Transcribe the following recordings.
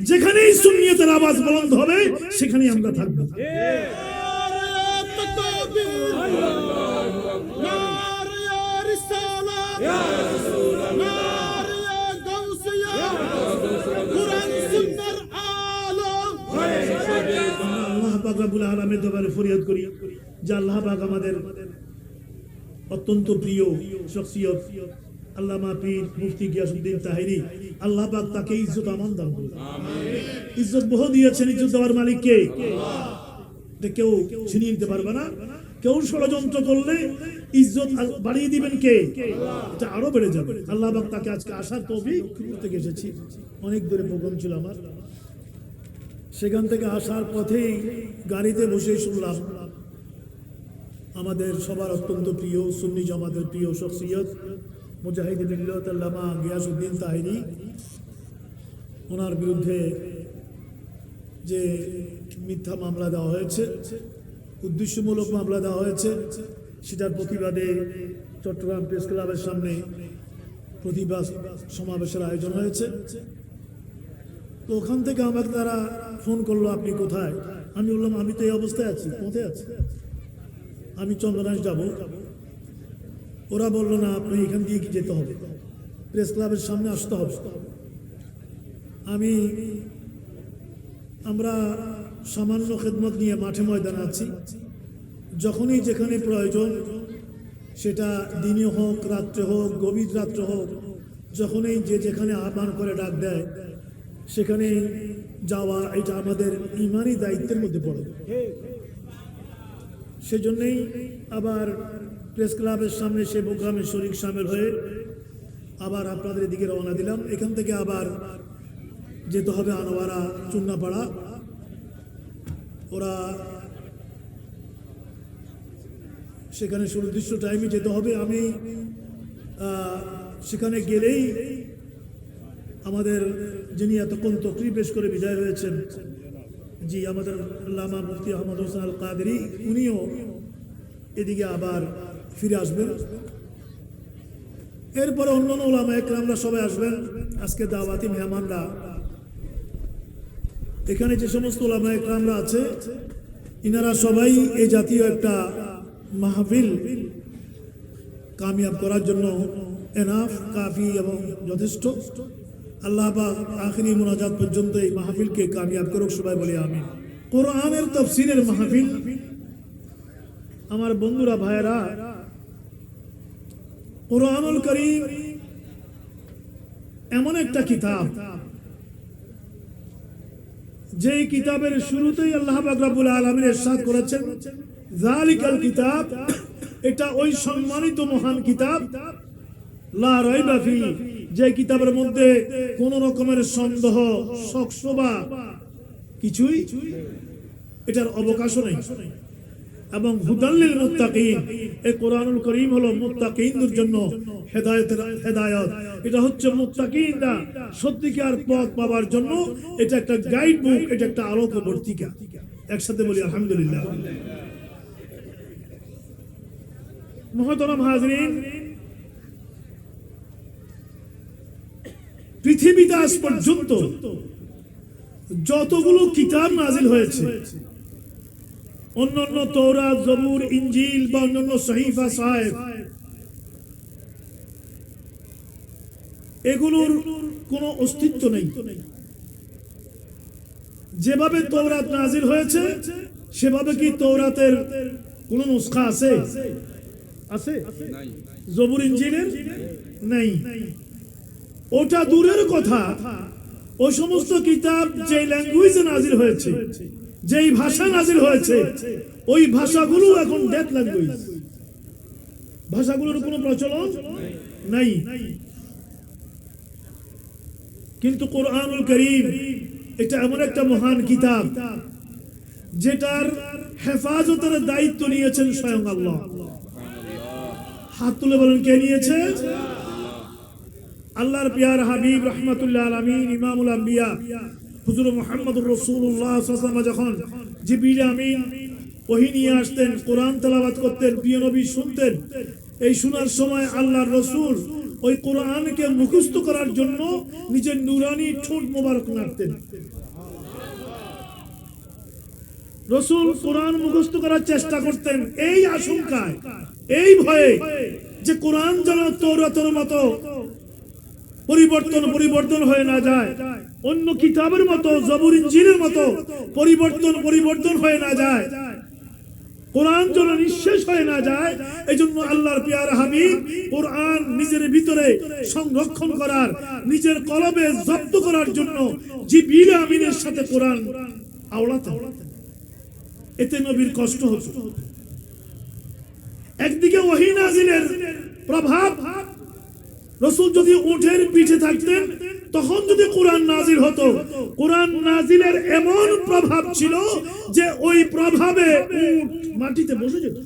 যেখানেই সুন্নিয়তের আওয়াজ বলন্দ হবে, সেখানেই আমরা থাকব। ফরিয়াদ করি আল্লাহ আমাদের অত্যন্ত প্রিয় শখসিয়ত আল্লামা পীর মুফতি গিয়াসউদ্দিন তাহেরি আল্লাহ পাক তাকে ইজ্জত আমান দান করুন ইজ্জত বহু দিয়েছেন ইজ্জত দেওয়ার মালিক কে এটা কেউ ছিনিয়ে নিতে পারবে না। কেউ ষড়যন্ত্র করলে ইজ্জত বাড়িয়ে দিবেন কে? এটা আরও বেড়ে যাবে। আল্লাহ পাক তাকে আজকে আসার তৌফিক। থেকে এসেছি। অনেক দূরে প্রোগ্রাম ছিল আমার। সেখান থেকে আসার পথেই গাড়িতে বসে শুনলাম আমাদের সবার অত্যন্ত প্রিয় সুন্নি জামাতের প্রিয় শখসিয়ত মুজাহিদ মিল্লামা গিয়াসউদ্দিন তাহিরি, ওনার বিরুদ্ধে যে মিথ্যা মামলা দেওয়া হয়েছে, উদ্দেশ্যমূলক মামলা দেওয়া হয়েছে, সেটার প্রতিবাদে চট্টগ্রাম প্রেস ক্লাবের সামনে প্রতিবাদ সমাবেশের আয়োজন হয়েছে। তো ওখান থেকে আমাকে তারা ফোন করল, আপনি কোথায়? আমি বললাম, আমি তো এই অবস্থায় আছি। কোথায় আছি আমি চন্দ্রনাশ যাব। ওরা বলল, না, আপনি এখান দিয়ে কি যেতে হবে? প্রেস ক্লাবের সামনে আসতে হবে। আমি, আমরা সামান্য খেদমত নিয়ে মাঠে ময়দানে আছি। যখনই যেখানে প্রয়োজন, সেটা দিনে হোক, রাত্রে হোক, গভীর রাত্রে হোক, যখনই যে যেখানে আহ্বান করে ডাক দেয়, সেখানে যাওয়া, এটা আমাদের ইমানই দায়িত্বের মধ্যে পড়ে। সেজন্যই আবার প্রেস ক্লাবের সামনে সে প্রোগ্রামে শরিক সামিল হয়ে আবার আপনাদের এদিকে রওনা দিলাম। এখান থেকে আবার যেতে হবে আনোয়ারা চুন্নাপাড়া। ওরা সেখানে সুনির্দিষ্ট টাইমে যেতে হবে। আমি সেখানে গেলেই আমাদের যিনি এতক্ষণ তকরি পেশ করে বিদায় হয়েছেন, জি আমাদের লামা মুফতি আহমদ হোসেন আল কাদেরি উনিও এদিকে আবার ফিরে আসবেন। এরপরে অন্যান্য ওলামা একরামরা সবাই আসবেন। আজকে দাওয়াতি মেহমানরা। এখানে যে সমস্ত ওলামা একরামরা আছে, ইনারা সবাই এই জাতীয় একটা মাহফিল কামিয়াব করার জন্য এনাফ, কাফি এবং যথেষ্ট। আল্লাহ পাক আখরি মোনাজাত পর্যন্ত এই মাহফিলকে কামিয়াব করুক, সবাই বলে আমি কোরআনের তফসিলের মাহফিল। আমার বন্ধুরা, ভাইয়েরা কোরআনুল করিম এমন একটা কিতাব যেই কিতাবের শুরুতেই আল্লাহ পাক রব্বুল আলামিন ইরশাদ করেছেন জালিকাল কিতাব এটা ওই সম্মানিত মহান কিতাব, লা যে কিতাবের মধ্যে কোন রকমের সন্দেহ সকসবা কিছুই এটার অবকাশও নেই। এবং হুদাল্লিল মুত্তাকিন। এই কোরআনুল করিম হলো মুত্তাকিনদের জন্য হেদায়েতের হেদায়েত। এটা হচ্ছে মুত্তাকিনরা সত্যিকার পথ পাওয়ার জন্য এটা একটা গাইড বুক এটা একটা আলোকবর্তিকা একসাথে বলি, আলহামদুলিল্লাহ। মহতরম হাজরিন, পৃথিবীতে আজ পর্যন্ত যতগুলো কিতাব নাজিল হয়েছে অন্যান্য তৌরাত জবুর ইঞ্জিল বা অন্যান্য সহিফা সাহেব। এগুলোর কোনো অস্তিত্ব নেই। যেভাবে তৌরাত নাজিল হয়েছে সেভাবে কি তৌরাতের কোন নুসখা আছে? আছে? জবুর ইঞ্জিলের নেই। ওটা দূরের কথা। ও সমস্ত কিতাব যে ল্যাঙ্গুয়েজে নাজিল হয়েছে যেই ভাষা নাজিল হয়েছে, ওই ভাষাগুলো এখন ডেথ ল্যাঙ্গুয়েজ ভাষাগুলোর কোনো প্রচলন নাই। কিন্তু কোরআনুল করিম, এটা এমন একটা মহান কিতাব, যেটার হেফাজতের দায়িত্ব নিয়েছেন স্বয়ং আল্লাহ। হাত তুলে বলেন, কে নিয়েছে? আল্লাহর পিয়ার হাবিব রহমতুল্লাহ আলমিন, ইমামুল আম্বিয়া। হুজুর মোহাম্মদুর রসুল্লাহ সাল্লাল্লাহু যখন জিবিল আমিন ওহি নিয়ে আসতেন, কোরআন তেলাওয়াত করতেন, প্রিয় নবী শুনতেন, এই শোনার সময় আল্লাহর রসুল ওই কোরআনকে মুখস্থ করার জন্য নিজের নুরানি ঠোঁট মোবারক নাড়তেন রসুল কোরআন মুখস্থ করার চেষ্টা করতেন, এই আশঙ্কায়, এই ভয়ে যে কোরআন যেন তৌরাতের মতো পরিবর্তন পরিবর্তন হয়ে না যায়। অন্য কিতাবের মতো, জবুর ইঞ্জিনের মতো পরিবর্তন পরিবর্তন হয়ে না যায়। কোরআন যেন নিঃশেষ হয়ে না যায় এই জন্য আল্লাহর পিয়ার হাবিব কোরআন নিজের ভিতরে সংরক্ষণ করার, নিজের কলবে জব্দ করার জন্য জিবিল আমিনের সাথে কোরআন আওড়াতে এতে নবীর কষ্ট হতো। একদিকে ওহি নাজিলের প্রভাব রসুল যদি উঠের পিঠে থাকতেন, তখন যদি কোরআন নাজির হতো, কোরআন নাজিলের এমন প্রভাব ছিল যে ওই প্রভাবে উঠ মাটিতে বসে যেত।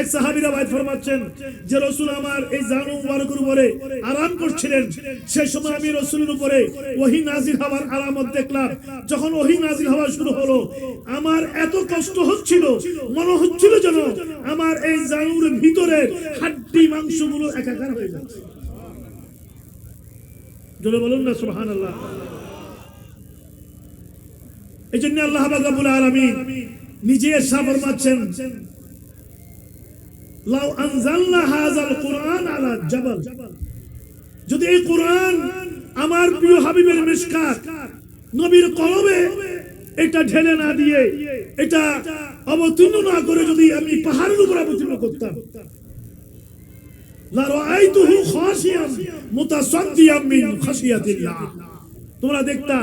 এক সাহাবিরা ভাই ফরমাচ্ছেন যে রসুল আমার এই জানু মুবারকের উপরে আরাম করছিলেন। সেই সময় আমি রসুলের উপরে ওহি নাজির হওয়ার আলামত দেখলাম। যখন ওহি নাজির হওয়া শুরু হলো, আমার এত কষ্ট হচ্ছিল, মনে হচ্ছিল যেন আমার এই জানুর ভিতরে হাড্ডি মাংসগুলো একাকার হয়ে যাচ্ছে। জোরে বলুন না সুবহান আল্লাহ এই জন্য আল্লাহ বাগাবুল আলমিন নিজে এসা ফরমাচ্ছেন লাউ আনজালনা হাযাল কুরআন আলা জাবাল। যদি এই কোরআন আমার প্রিয় হাবিবের মিশকাত নবীর কলবে এটা ঢেলে না দিয়ে, এটা অবতীর্ণ না করে যদি আমি পাহাড়ের উপর অবতীর্ণ করতাম। লা রাআইতুহু খাশিয়ান মুতাসাদ্দিয়াম মিন খাশিয়াতিল্লাহ। তোমরা দেখতা,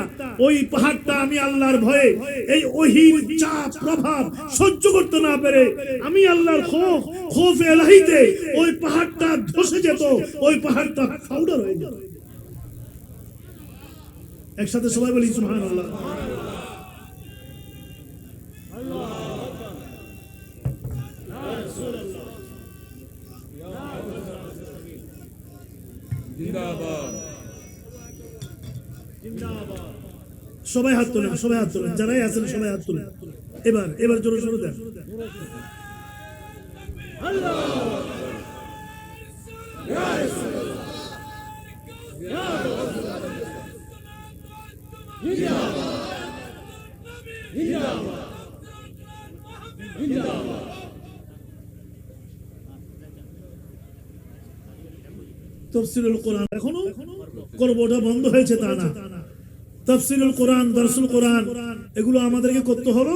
ওই পাহাড়টা আমি আল্লাহর ভয়ে, এই ওহির চাপ প্রভাব সহ্য করতে না পেরে আমি আল্লাহর খোফ খোফ এলাহিতে ওই পাহাড়টা ধসে যেত, ওই পাহাড়টা পাউডার হয়ে যেত। একসাথে সবাই বলি সুবহান আল্লাহ সবাই হাত তোলেন, সবাই হাত তোলেন। যারাই আছেন, সবাই হাত তোলেন। এবার এবার জোরে জোরে দেন। তফসিলুল কোরআন এখনও? করব বন্ধ হয়েছে তা না। তফসিলুল কোরআন, দরসুল কোরআন, এগুলো আমাদেরকে করতে হলো,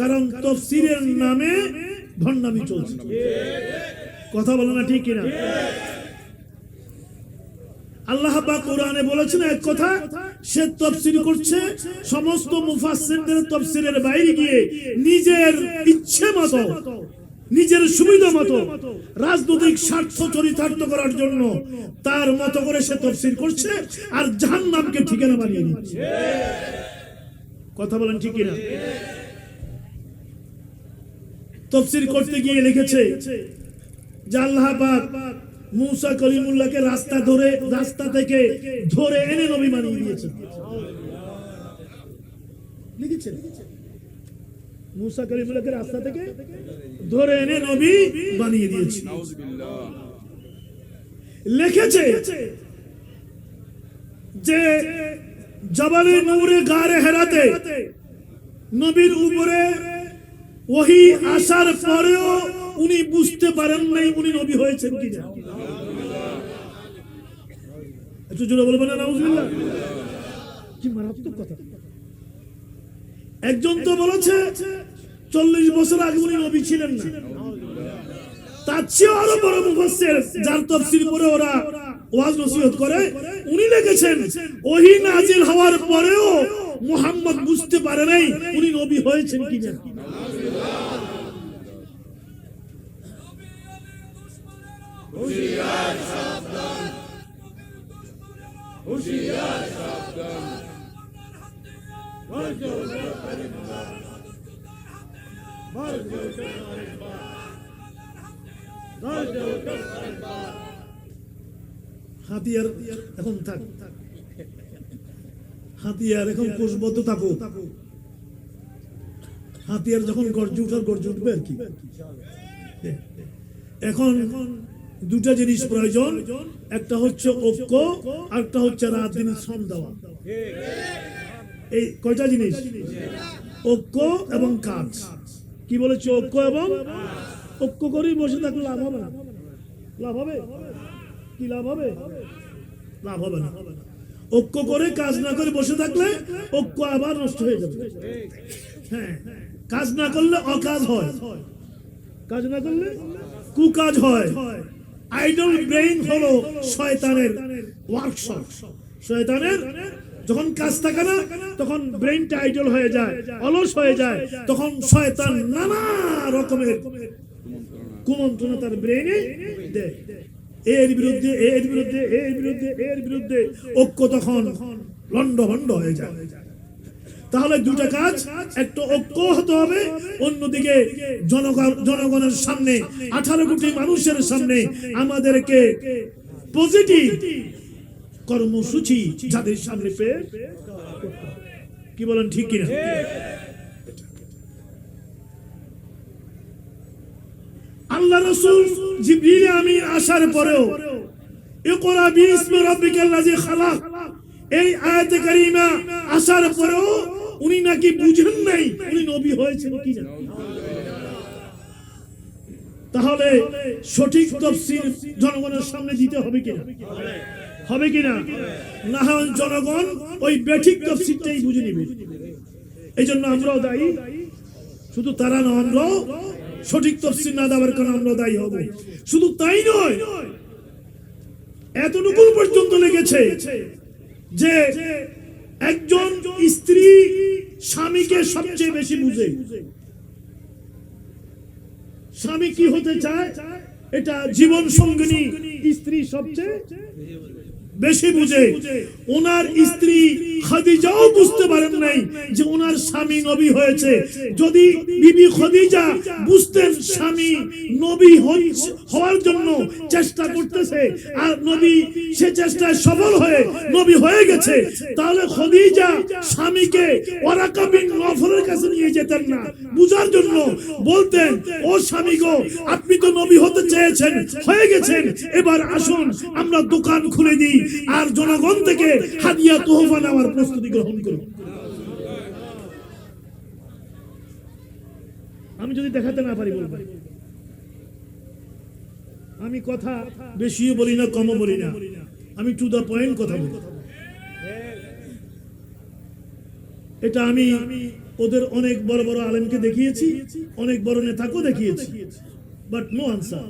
কারণ তফসিরের নামে ভণ্ডামি চলছে। কথা বলো না ঠিক কিনা? আল্লাহ পাক কোরআনে বলেছেন এক কথা, সে তফসির করছে, সমস্ত মুফাসসিরদের তফসিরের বাইরে গিয়ে নিজের ইচ্ছে মতো নিজের সুবিধা মতো রাজনৈতিক স্বার্থ চরিতার্থ করার জন্য তার মতো করে সে তফসিল করছে আর জাহান্নামকে ঠিকানা বানিয়ে দিচ্ছে। কথা বলেন ঠিক কিনা? তফসির করতে গিয়ে লিখেছে, যে আল্লাহ মুসা কলিমুল্লাহকে রাস্তা ধরে, রাস্তা থেকে ধরে এনে নবী বানিয়ে দিয়েছেন। লিখেছেন? মুসা কলিমুল্লাহকে রাস্তা থেকে ধরে এনে নবী বানিয়ে দিয়েছে। লিখেছে যে জবালে নূরে গারে হেরাতে নবীর উপরে ওহি আসার পরেও উনি বুঝতে পারেন নাই উনি নবী হয়েছেন কিনা একটু জোরে বলবেন না কি মারাত্মক কথা। একজন তো বলেছে, চল্লিশ বছর আগে উনি নবী ছিলেন না। তার চেয়ে আরও বড় মুফাসসির, যার তাফসীর পরে ওরা ওয়াজ নসিহত করে, উনি লিখেছেন, ওহি নাজিল হওয়ার পরেও মুহাম্মদ বুঝতে পারে নাই উনি নবী হয়েছেন কিনা। হাতিয়ার এখন থাক। হাতিয়ার এখন কোষবদ্ধ থাকো। হাতিয়ার যখন গর্জে উঠার গর্জে উঠবে আর কি। এখন দুটা জিনিস প্রয়োজন, একটা হচ্ছে ঐক্য আর একটা হচ্ছে রাত দিন শ্রম দেওয়া। এই কয়টা জিনিস? ঐক্য এবং কাজ। কি বলেছে? ঐক্য এবং ঐক্য করেই বসে থাকলে লাভ হবে না। লাভ হবে? কি লাভ হবে? লাভ হবে না। ঐক্য করে কাজ না করে বসে থাকলে ঐক্য আবার নষ্ট হয়ে যাবে। হ্যাঁ কাজ না করলে অকাজ হয়। কাজ না করলে কুকাজ হয়। আইডল ব্রেইন হলো শয়তানের ওয়ার্কশপ। শয়তানের যখন কাজ থাকে না, তখন ব্রেইনটা আইডল হয়ে যায়, অলস হয়ে যায়, তখন শয়তান নানা রকমের কুমন্ত্রণা তার ব্রেইনে দেয় এর বিরুদ্ধে এর বিরুদ্ধে এর বিরুদ্ধে এর বিরুদ্ধে ঐক্য তখন লন্ড ভন্ড হয়ে যায়। তাহলে দুটা কাজ, একটা ঐক্য হতে হবে, অন্যদিকে জনগণ, জনগণের সামনে, আঠারো কোটি মানুষের সামনে আমাদেরকে পজিটিভ কর্মসূচি যাদের সামনে পেয়ে কি বলেন, ঠিক কিনা? আল্লাহ রসুল জিবরিল আমি আসার পরেও ইকরা বিসমি খালাক। এই আয়াতে আসার পরেও উনি নাকি বুঝেন নাই উনি নবী হয়েছেন কিনা তাহলে সঠিক তফসির জনগণের সামনে দিতে হবে কিনা? হবে কিনা? না হয় জনগণ ওই বেঠিক তফসিরটাই বুঝে নিবে। এই জন্য আমরাও দায়ী। শুধু তারা না, আমরাও সঠিক তফসির না দেওয়ার কারণে আমরা দায়ী হব। শুধু তাই নয় এতটুকু পর্যন্ত লেগেছে যে একজন স্ত্রী স্বামীকে সবচেয়ে বেশি বুঝে। স্বামী কি হতে চায়? এটা জীবন সঙ্গিনী স্ত্রী সবচেয়ে বেশি বুঝে। ওনার স্ত্রী খাদিজাও বুঝতে পারেন নাই যে ওনার স্বামী নবী হয়েছে। যদি বিবি খাদিজা বুঝতেন স্বামী নবী হচ্ছে- চেষ্টা করতেছে। আর নবী সে চেষ্টায় সফল হয়ে নবী হয়ে গেছে। তাহলে খাদিজা স্বামীকে ওরাকা বিন নফরের কাছে নিয়ে যেতেন না। বুঝার জন্য বলতেন, ও স্বামী গো, আপনি তো নবী হতে চেয়েছেন, হয়ে গেছেন। এবার আসুন, আমরা দোকান খুলে দিই আর জনগণ থেকে হাদিয়া তোহফা নেওয়ার প্রস্তুতি গ্রহণ করুন। আমি যদি দেখাতে না পারি বলব আমি কথা বেশিও বলি না, কমও বলি না। আমি টু দা পয়েন্ট কথা বলি। এটা আমি ওদের অনেক বড় বড় আলেমকে দেখিয়েছি, অনেক বড় নেতাকেও দেখিয়েছি। বাট নো আনসার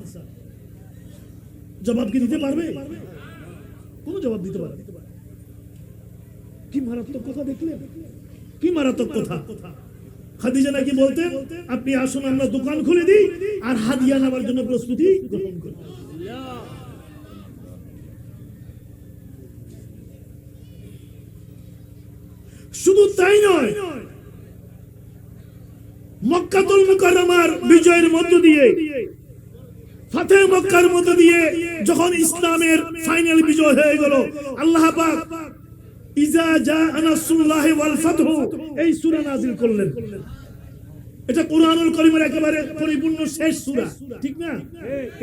জবাব কি দিতে পারবে? কোনো জবাব দিতে পারবে কি মারাত্মক কথা দেখলেন? কি মারাত্মক কথা? খাদিজা নাকি বলতেন, আপনি আসুন, আমরা দোকান খুলে দিই। আর হাদিয়া নেওয়ার জন্য প্রস্তুতি গ্রহণ করি। শুধু তাই নয়, মক্কাতুল বিজয়ের মধ্য দিয়ে ফাতে মক্কার মধ্য দিয়ে যখন ইসলামের ফাইনাল বিজয় হয়ে গেল, আল্লাহ পাক ইজা জা আনাসুল্লাহ ওয়াল ফাতহু, এই সূরা নাযিল করলেন। এটা কোরআনুল কারীমের একেবারে পরিপূর্ণ শেষ সূরা। ঠিক না?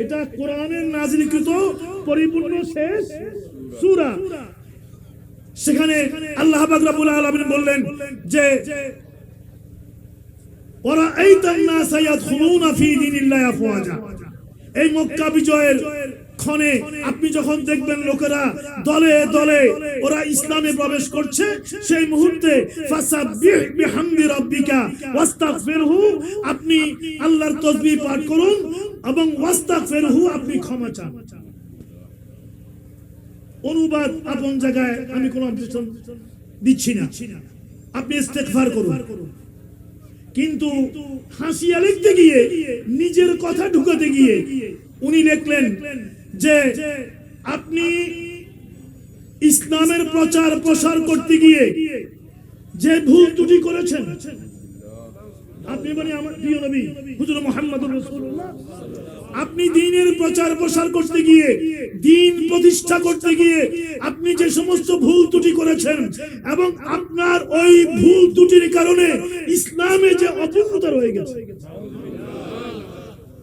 এটা কোরআনের নাযিলকৃত পরিপূর্ণ শেষ সূরা। সেখানে আল্লাহ পাক আলামিন বললেন যে এই মক্কা বিজয়ের ক্ষণে আপনি যখন দেখবেন লোকেরা দলে দলে ওরা ইসলামে প্রবেশ করছে, সেই মুহূর্তে আপনি আল্লাহর তাসবিহ পাঠ করুন এবং ওয়াস্তাগফিরহু, আপনি ক্ষমা চান। অনুবাদ আপন জায়গায় আমি কোনো দিচ্ছি না। আপনি করুন। কিন্তু হাসিয়া লিখতে গিয়ে নিজের কথা ঢুকাতে গিয়ে উনি লিখলেন যে আপনি ইসলামের প্রচার প্রসার করতে গিয়ে যে ভুল ত্রুটি করেছেন, আপনি মানে আমার প্রিয় নবী, হুজুর রাসূলুল্লাহ, আপনি দিনের প্রচার প্রসার করতে গিয়ে, দিন প্রতিষ্ঠা করতে গিয়ে আপনি যে সমস্ত ভুল ত্রুটি করেছেন এবং আপনার ওই ভুল ত্রুটির কারণে ইসলামে যে অপূর্ণতা রয়ে গেছে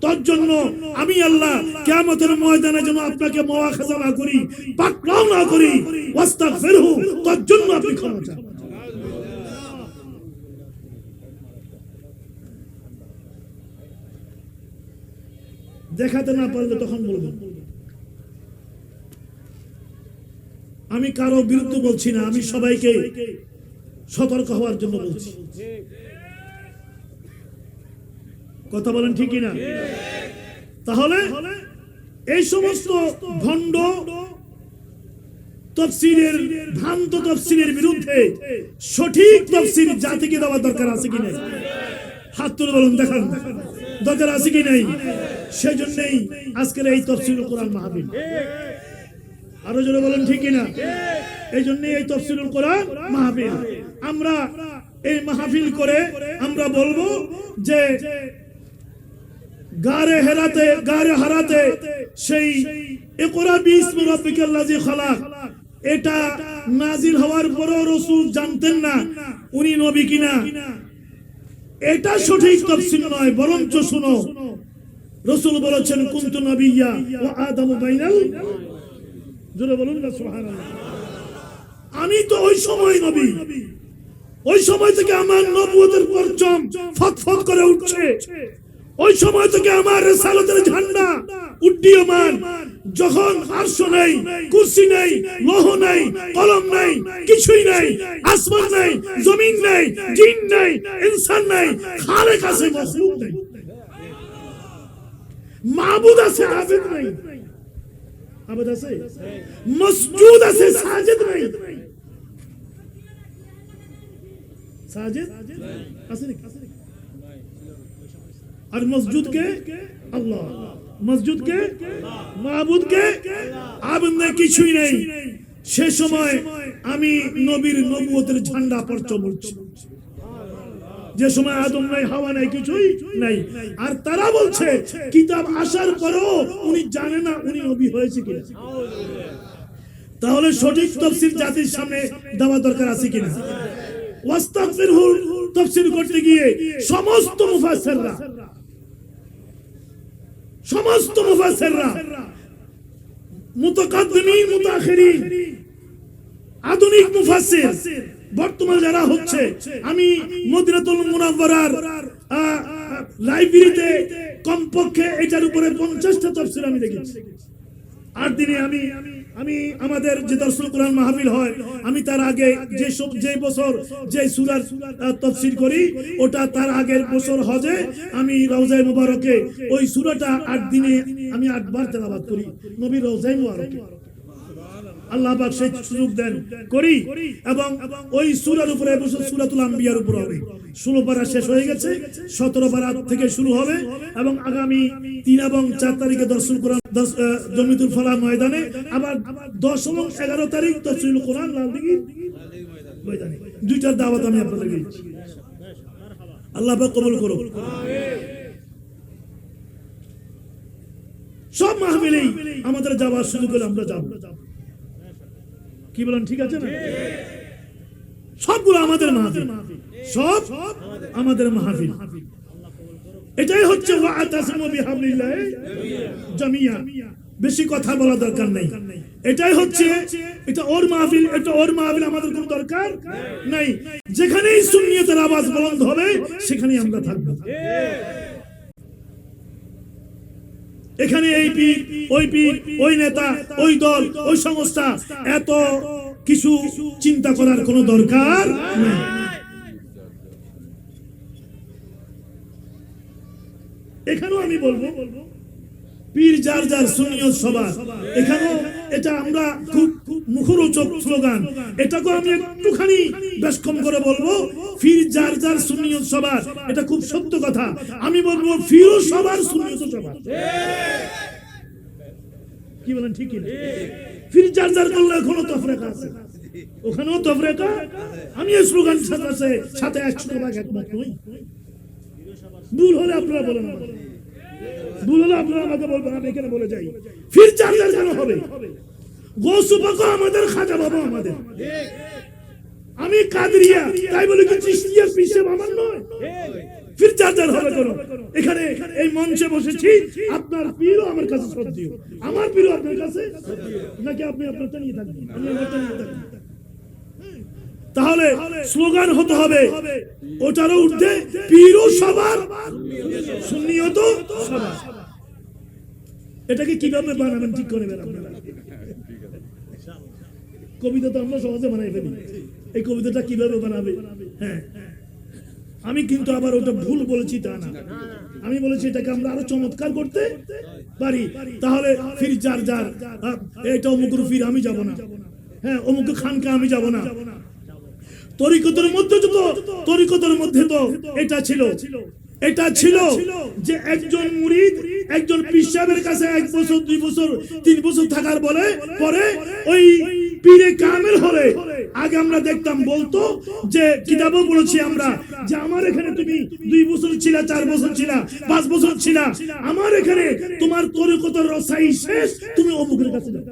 তোর জন্য আমি আল্লাহ কেয়ামতের ময়দানে যেন আপনাকে করি, পাকড়াও না করি তোর জন্য আপনি ক্ষমা চান। দেখাতে না পারলে তখন বলবেন আমি কারও বিরুদ্ধে বলছি না, আমি সবাইকে সতর্ক হওয়ার জন্য বলছি। কথা বলেন ঠিকই না তাহলে এই সমস্ত ভণ্ড তফসিলের ভ্রান্ত তফসিলের বিরুদ্ধে সঠিক তফসিল জাতিকে দরকার আছে হাত তুলে বলুন, দেখান। দরকার আছে কি নাই? আজকের এই তফসিল কোরআন মাহফিল। আরও জোরে বলেন ঠিক না এই জন্যই এই তফসিলুল কোরআন মাহফিল। আমরা এই মাহফিল করে আমরা বলব যে গারে হেরাতে, গারে হারাতে, সেই ইকরা বিসমি রাব্বিকাল লাযী খালাক। এটা নাজিল হওয়ার পরও রাসূল জানতেন না, উনি নবী কিনা। এটা সঠিক তাফসীর নয়, বরঞ্চ শুনো। রাসূল বলেছেন, কুনতু নবিয়্যা ওয়া আদামু বাইনাল জোরে বলুন না, সুবহানাল্লাহ। আমি তো ওই সময় নবী। ওই সময় থেকে আমার নবুয়তের পরচম ফতফত করে উঠছে। ওই সময় থেকে আমার রেসালতের ঝান্ডা উড্ডীয়মান যখন আরশ নেই, কুরসি নেই, লৌহ নেই, কলম নেই, কিছুই নেই, আসমান নেই, জমিন নেই, জিন নেই, ইনসান নেই, খালেক আছে আছে, আবেদ আবেদ আছে? মসজুদ আছে, সাজিদ সাজিদ? আছে নাকি? আর মসজিদ কে আল্লাহ। মসজিদ কে মাহবুদ কে আবেদ নেই কিছুই নেই। সে সময় আমি নবীর নবুয়তের ঝান্ডা পরচ বলছি। যে সময় আদম নাই, হাওয়া নাই, কিছুই নাই। আর তারা বলছে, কিতাব আসার পরও উনি জানে না উনি নবী হয়েছে কিনা। তাহলে সঠিক তফসিল জাতির সামনে দেওয়া দরকার আছে কিনা? ওয়াস্তাগফিরহু তফসিল করতে গিয়ে সমস্ত মুফাসসিররা সমস্ত মুফাসসিররা মুতাকাদ্দিমিন মুতাখিরিন আধুনিক মুফাসসির, বর্তমান যারা হচ্ছে, আমি মদিনাতুল মুনাওয়ারার লাইব্রেরিতে কমপক্ষে এটার উপরে 50টা তাফসীর আমি দেখেছি। আর দিনে আমি আমি আমাদের যে দর্শন কোরআন মাহফিল হয়, আমি তার আগে যে সব যে বছর যে সুরার তফসিল করি, ওটা তার আগের বছর হজে আমি রওজায় মুবারকে ওই সুরাটা আট দিনে আমি আটবার তেলাবাদ করি নবী রওজায় মুবারকে। আল্লাহ সেই সুযোগ দেন, করি এবং ওই উপরে আম্বিয়ার উপর হবে। ষোলো পারা শেষ হয়ে গেছে, সতেরো পারা থেকে শুরু হবে এবং আগামী তিন এবং চার তারিখে দর্শন জমিতুল ফলা ময়দানে আবার দশ এবং এগারো তারিখ কোরআন লালদিঘি ময়দানে। দুইটার দাওয়াত আমি আল্লাহ কবুল করো সব মাহফিলেই আমাদের যাওয়ার সুযোগ আমরা যাব। কি বলেন, ঠিক আছে না? সবগুলো আমাদের মাহফিল সব আমাদের মাহফিল এটাই হচ্ছে বেশি কথা বলা দরকার নাই। এটাই হচ্ছে, এটা ওর মাহফিল এটা ওর মাহফিল আমাদের কোনো দরকার নাই। যেখানেই সুন্নিয়তের আওয়াজ বলন্দ হবে, সেখানেই আমরা থাকব। এখানে এই পীর, ওই পীর, ওই নেতা, ওই দল, ওই সংস্থা, এত কিছু চিন্তা করার কোনো দরকার নেই। এখানেও আমি বলব পীর যার যার সুনিয়ত সভা এখানেও এটা আমরা খুব মুখরোচক স্লোগান। এটাকেও আমি একটুখানি বেশ কম করে বলব ফির যার যার সুনিয়ত সভা এটা খুব সত্য কথা। আমি বলব ফিরও সবার সুনিয়ত সভা কি বলেন, ঠিক? ফির যার যার করলে এখনও তফরেকা আছে। ওখানেও তফরেকা। আমি এই স্লোগান সাথে সাথে একশো ভাগ একমত নই। ভুল হলে আপনারা বলেন আপনারা আমি কেন আমি কাদরিয়া, তাই বলে কি চিশতিয়ার পিসে আমার নয়? ফির যার হবে করো এখানে এই মঞ্চে বসেছি, আপনার পীরও আমার কাছে শ্রদ্ধেয়। আমার পীরও আপনার কাছে নাকি আপনি আপনারটা নিয়ে থাকবেন? আমি নিয়ে থাকব। তাহলে স্লোগান হতে হবে। ওটারও উঠতে পীরও সবার সুন্নিয়ত সবার। এটাকে কীভাবে বানাবেন? ঠিক করে কবিতা তো আমরা সহজে বানাই ফেলি। এই কবিতাটা কীভাবে বানাবে? হ্যাঁ। আমি কিন্তু আবার ওটা ভুল বলেছি তা না। আমি বলেছি এটাকে আমরা আরও চমৎকার করতে পারি। তাহলে ফির যার যার এটা অমুকের ফির আমি যাব না। হ্যাঁ অমুক খানকে আমি যাব না। তরিকতের মধ্যে তো তরিকতের মধ্যে তো এটা ছিল। এটা ছিল যে একজন মুরিদ, একজন পিসাবের কাছে এক বছর, দুই বছর, তিন বছর থাকার বলে, পরে ওই পীরে কামেল হলে। আগে আমরা দেখতাম বলতো যে, কিতাবও বলেছি আমরা, যে আমার এখানে তুমি দুই বছর ছিলা, চার বছর ছিলা, পাঁচ বছর ছিলা, আমার এখানে তোমার তরিকতের রসাই শেষ, তুমি অমুকের কাছে যাও।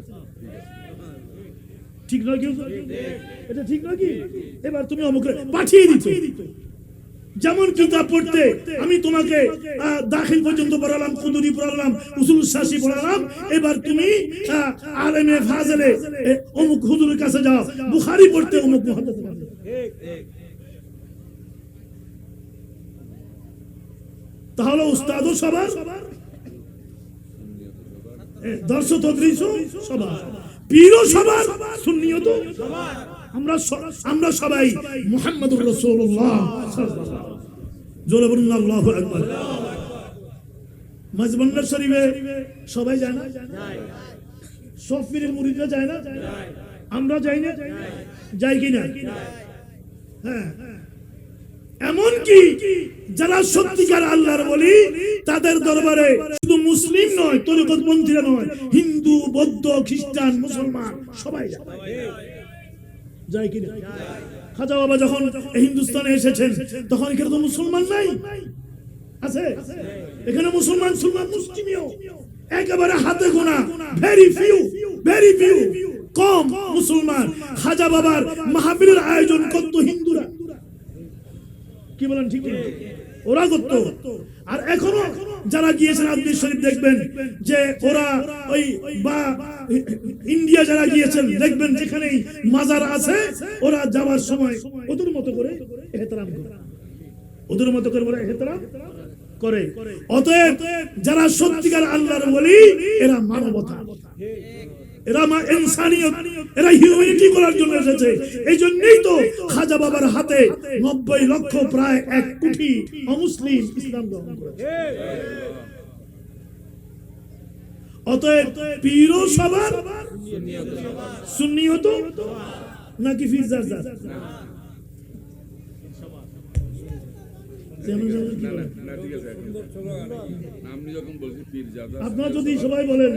ঠিক নয় কি? এটা ঠিক নয় কি? এবার তুমি পাঠিয়ে দিত। যেমন কিতাব পড়তে আমি তোমাকে দাখিল পর্যন্ত পড়ালাম, কুদুরি পড়ালাম, উসুল শাসি পড়ালাম। এবার তুমি আলেমে ফাজলে অমুক হুজুরের কাছে যাও। বুখারি পড়তে অমুক তাহলে সবার দর্শ সবার। পীরও সবার, সুন্নিয়ত, আমরা স- আমরা সবাই মুহাম্মদুর রাসূলুল্লাহ জোরে বলুন, আল্লাহু আকবার। মাঝবন্ডার শরীফে সবাই যায় না? সব পীরের মুরিদরা যায় না? আমরা যাই না? যাই কি না হ্যাঁ। এমন কি যারা সত্যিকার আল্লাহর বলি, তাদের দরবারে শুধু মুসলিম নয়, তরিকতপন্থীরা নয়, হিন্দু, বৌদ্ধ, খ্রিস্টান, মুসলমান, সবাই যায়। কিনা? খাজা বাবা যখন হিন্দুস্তানে এসেছেন, তখন এখানে তো মুসলমান নাই। আছে? এখানে মুসলমান সুলমান মুসলিমিও একেবারে হাতে গোনা ভেরি ফিউ ভেরি ফিউ কম মুসলমান। খাজা বাবার মাহফিলের আয়োজন করতো হিন্দুরা। কি বলেন, ঠিক ওরা করতো। আর এখনও যারা গিয়েছেন আব্দুল শরীফ দেখবেন যে ওরা ওই বা ইন্ডিয়া যারা গিয়েছেন, দেখবেন যেখানে মাজার আছে, ওরা যাওয়ার সময় ওদের মতো করে এহতরাম করে। ওদের মতো করে ওরা এহতরাম করে। অতএব যারা সত্যিকার আল্লাহর বলি এরা মানবতা। হিউম্যানিটি করার জন্যই তো খাজা বাবার হাতে নব্বই লক্ষ, প্রায় এক কোটি অমুসলিম অতএব পীরও সবার সুন্নিয়ত। নাকি ফিরজার আপনারা যদি সবাই বলেন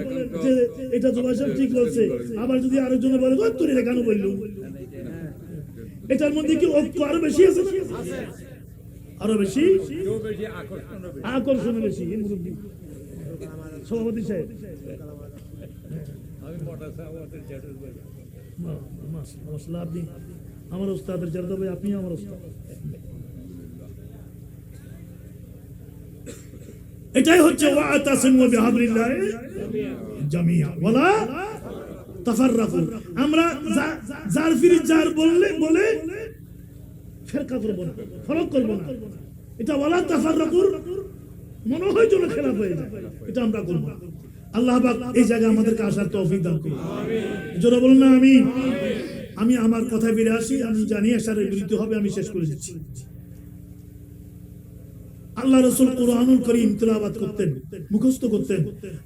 যে এটা জবাই সাহেব ঠিক বলছে আবার যদি আরেকজনে বলে "ওই তোর এটা কেন বললু এটার মধ্যে কি ঐক্য আরও বেশি আছে? আরও বেশি আকর্ষণ বেশি সভাপতি সাহেব আমার ওস্তাদের যারা তবে আপনি আমার ওস্তাদ এটাই হচ্ছে আমরা বলে মনে হয় এটা আমরা এই জায়গায় আমাদেরকে আসার তৌফিক জোরে বলুন না আমি আমি আমার কথায় ফিরে আসি আমি জানি আসার বিরুদ্ধে হবে, আমি শেষ করে দিচ্ছি। আল্লাহ রসুল কোরআনুল করিম তেলাবাদ করতেন, মুখস্থ করতেন।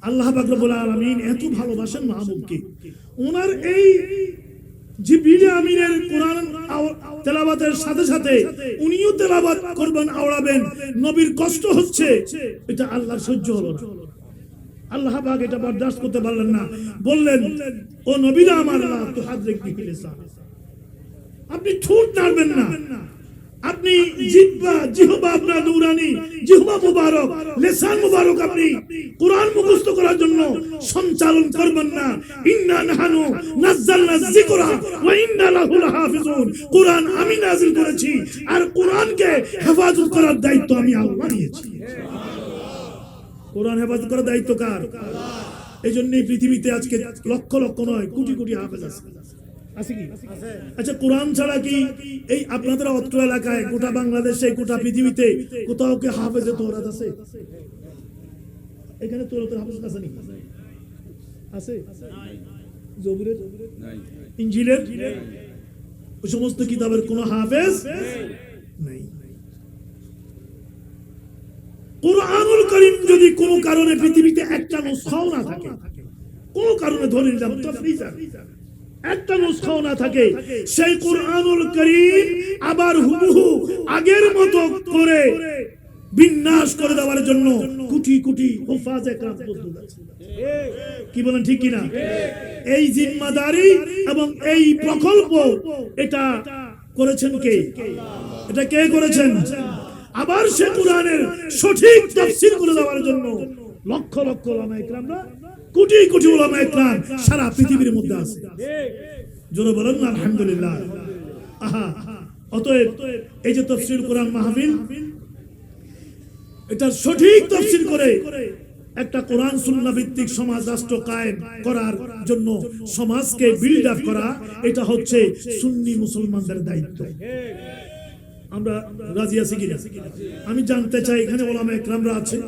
আল্লাহ বাকরবুল আলমিন এত ভালোবাসেন মাহবুবকে। ওনার এই তেলাবাত নবীর কষ্ট হচ্ছে, এটা আল্লাহ সহ্য হলো আল্লাহ এটা বরদাস্ত করতে পারলেন না। বললেন, ও আমার আপনি ঠোঁট নাড়বেন না। আপনি জিহ্বা জিহবা আপনার নুরানি, জিহবা মুবারক, লেসান মুবারক আপনি কোরআন মুখস্থ করার জন্য সঞ্চালন করবেন না। ইন্না নাহানু নাযালনা যিকরা ওয়া ইন্না লাহু লাহাফিজুন। কোরআন আমি নাযিল করেছি আর কোরআনকে হেফাজত করার দায়িত্ব আমি আল্লাহ নিয়েছি। কোরআন হেফাজত করার দায়িত্ব কার? এই জন্যই পৃথিবীতে আজকে লক্ষ লক্ষ নয়, কোটি কোটি হাফেজ আছে। আছে কি? আচ্ছা কোরআন ছাড়া কি এই আপনাদের অত্র এলাকায় গোটা বাংলাদেশে গোটা পৃথিবীতে কোথাও কি হাফেজে তোরাত আছে? এখানে তোরাতের হাফেজ আছে নি আছে? জবুরের? ইঞ্জিলের? ওই সমস্ত কিতাবের কোনো হাফেজ নাই। কোরআনুল করিম যদি কোনো কারণে পৃথিবীতে একটা নুসখাও না থাকে কোনো কারণে ধরে নিলাম একটা নুসখাও না থাকে। সেই কোরআনুল করিম আবার হুবহু আগের মতো করে বিন্যাস করে দেওয়ার জন্য কোটি কোটি হুফাজ একরাম প্রস্তুত আছে কি বলেন, ঠিক কিনা? এই জিম্মাদারি এবং এই প্রকল্প এটা করেছেন কে? এটা কে করেছেন? আবার সে কোরআনের সঠিক তাফসীর করে দেওয়ার জন্য লক্ষ লক্ষ ওলামা ইকরামরা কোটি কোটি ওলামা ইকরাম সারা পৃথিবীর মধ্যে আছে। জোরে বলেন না আলহামদুলিল্লাহ। আহা, অতএব এই যে তফসির কোরআন মাহফিল এটার সঠিক তফসিল করে একটা কোরআন সুন্না ভিত্তিক সমাজ রাষ্ট্র কায়েম করার জন্য সমাজকে বিল্ড আপ করা, এটা হচ্ছে সুন্নি মুসলমানদের দায়িত্ব। আমরা রাজি আছি কিনা? আমি জানতে চাই, এখানে ওলামা একরামরা আছেন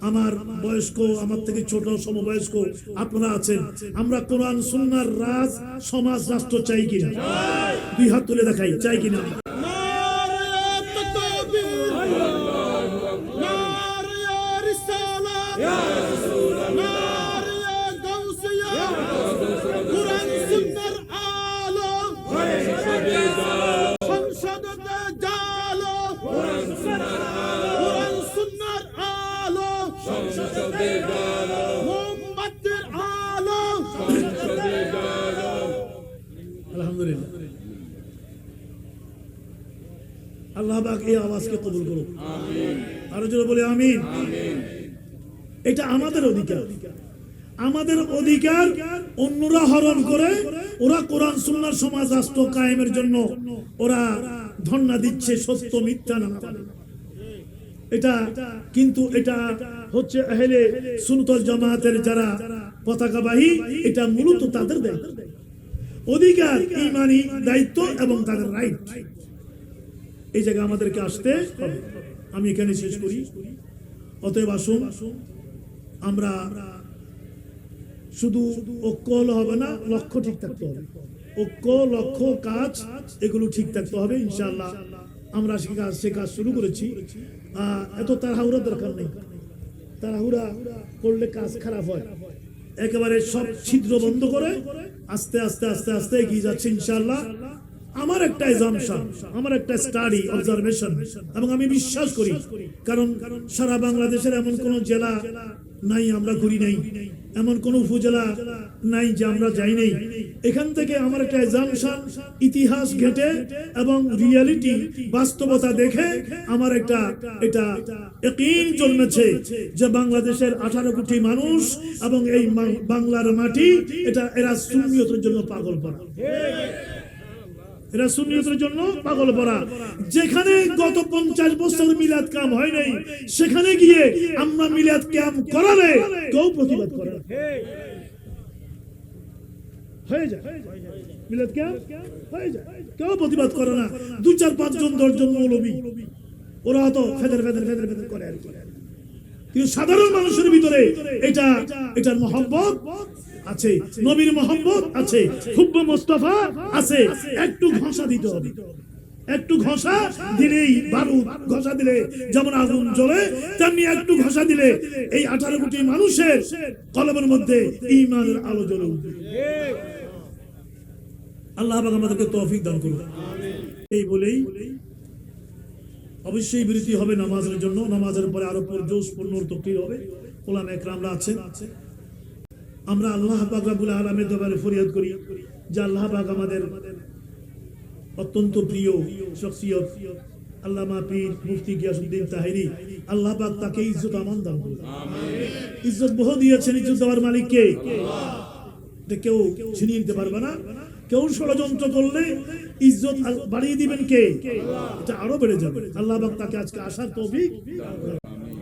আমার বয়স্ক, আমার থেকে ছোট, সমবয়স্ক আপনারা আছেন। আমরা কোরআন, সুন্নার রাজ, সমাজ, রাষ্ট্র চাই কিনা? দুই হাত তুলে দেখাই, চাই কিনা? আল্লাহ এই আওয়াজকে কবুল করুন আরও জোরে বলে এটা আমাদের অধিকার। আমাদের অধিকার অন্যরা হরণ করে, ওরা কোরআন, সুন্নার সমাজ রাষ্ট্র কায়েমের জন্য ওরা ধর্ণা দিচ্ছে, সত্য, মিথ্যা না এটা কিন্তু এটা হচ্ছে সুনতল জামাতের যারা পতাকাবাহী, এটা মূলত তাদের দায়িত্ব। অধিকার, ইমানি দায়িত্ব এবং তাদের রাইট এই জায়গায় আমাদেরকে আসতে হবে। আমি এখানে শেষ করি। অতএব আসুন, আমরা শুধু ঐক্য হবে না, লক্ষ্য ঠিক থাকতে হবে। ঐক্য, লক্ষ্য, কাজ, এগুলো ঠিক থাকতে হবে ইনশাল্লাহ আমরা সে কাজ সে কাজ শুরু করেছি। এত তাড়াহুড়া দরকার নেই। তাড়াহুড়া করলে কাজ খারাপ হয়। একেবারে সব ছিদ্র বন্ধ করে আস্তে আস্তে আস্তে আস্তে এগিয়ে যাচ্ছে, ইনশাআল্লাহ। আমার একটা এজামশন আমার একটা স্টাডি অবজারভেশন এবং আমি বিশ্বাস করি, কারণ সারা বাংলাদেশের এমন কোন জেলা নাই, আমরা ঘুরি নাই। এমন কোন উপজেলা নাই যে আমরা যাই নাই। এখান থেকে আমার একটা এজামশন ইতিহাস ঘেটে এবং রিয়ালিটি বাস্তবতা দেখে আমার একটা, এটা একইন জন্মেছে যে বাংলাদেশের আঠারো কোটি মানুষ এবং এই বাংলার মাটি, এটা এরা সুন্নিয়তের জন্য পাগল পড়া এরা সুন্নিয়তের জন্য পাগল পড়া যেখানে গত পঞ্চাশ বছর মিলাদ কাম হয় নাই, সেখানে গিয়ে আমরা মিলাদ কাম করালে কেউ প্রতিবাদ করে কেউ প্রতিবাদ করে সাধারণ মানুষের ভিতরে এটা, এটার মহব্বত আছে, নবীর মহব্বত আছে খুব মোস্তফা আছে। একটু ঘষা দিতে। একটু ঘষা দিলেই বারুদ ঘষা দিলে, যেমন আগুন জ্বলে, তেমনি একটু ঘষা দিলে এই আঠারো কোটি মানুষের কলমের মধ্যে ইমানের আলো জ্বলে আল্লাহ আমাদেরকে তৌফিক দান করুন এই বলেই অবশ্যই বিরতি হবে নামাজের জন্য। নামাজের পরে আরও জোশ পূর্ণ তকরির হবে। ওলাম একরামরা আছেন। আমরা আল্লাহ পাক রাব্বুল আলামিনের দরবারে ফরিয়াদ করি যে আল্লাহ পাক আমাদের অত্যন্ত প্রিয় শখসিয়ত আল্লামা পীর মুফতি গিয়াসুদ্দিন তাহেরি আল্লাহ পাক তাকে ইজ্জত আমান দান করুন ইজ্জত বহু দিয়েছেন ইজ্জত দেওয়ার মালিক কে এটা কেউ ছিনিয়ে নিতে পারবে না। কেউ ষড়যন্ত্র করলে ইজ্জত বাড়িয়ে দিবেন কে? এটা আরও বেড়ে যাবে। আল্লাহ পাক তাকে আজকে আসার তৌফিক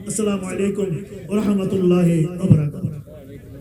আসসালামু আলাইকুম ওয়া রাহমাতুল্লাহি ওয়া বারাকাতুহু।